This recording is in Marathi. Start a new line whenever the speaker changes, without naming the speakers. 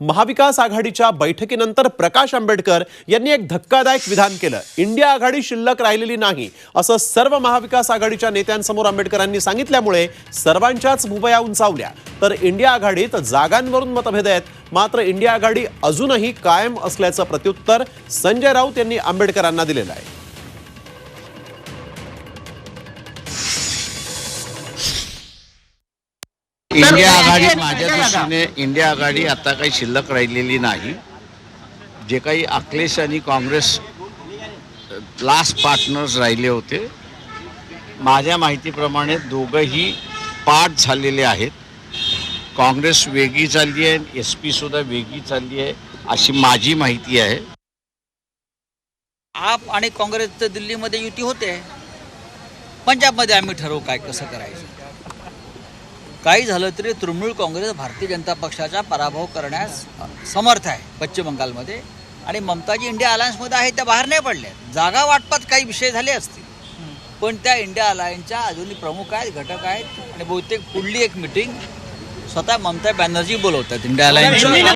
महाविकास आघाडीच्या बैठकीनंतर प्रकाश आंबेडकर यांनी एक धक्कादायक विधान केलं. इंडिया आघाडी शिल्लक राहिलेली नाही असं सर्व महाविकास आघाडीच्या नेत्यांसमोर आंबेडकरांनी सांगितल्यामुळे सर्वांच्याच भुवया उंचावल्या. तर इंडिया आघाडीत जागांवरून मतभेद आहेत मात्र इंडिया आघाडी अजूनही कायम असल्याचं प्रत्युत्तर संजय राऊत यांनी आंबेडकरांना दिलेलं आहे.
इंडिया आघाडी माझ्या दृष्टीने इंडिया आघाडी आता काही शिल्लक राहिलेली नाही. जे काही अखिलेश आणि काँग्रेस लास्ट पार्टनर्स राहिले होते माझ्या माहितीप्रमाणे दोघंही पाठ झालेले आहेत. काँग्रेस वेगळी चालली आहे एस पी सुद्धा वेगळी चालली आहे अशी माझी माहिती आहे.
आप आणि काँग्रेसचं दिल्लीमध्ये युती होते. पंजाबमध्ये आम्ही ठरवू काय कसं करायचं? काही झालं तरी तृणमूल काँग्रेस भारतीय जनता पक्षाचा पराभव करण्यास समर्थ आहे पश्चिम बंगालमध्ये. आणि ममताजी इंडिया अलायन्समध्ये आहे त्या बाहेर नाही पडल्या. जागा वाटपात काही विषय झाले असतील. पण त्या इंडिया अलायन्सच्या अजूनही प्रमुख आहेत घटक आहेत आणि बहुतेक पुढली एक मिटिंग स्वतः ममता बॅनर्जी बोलवतात इंडिया अलायन्स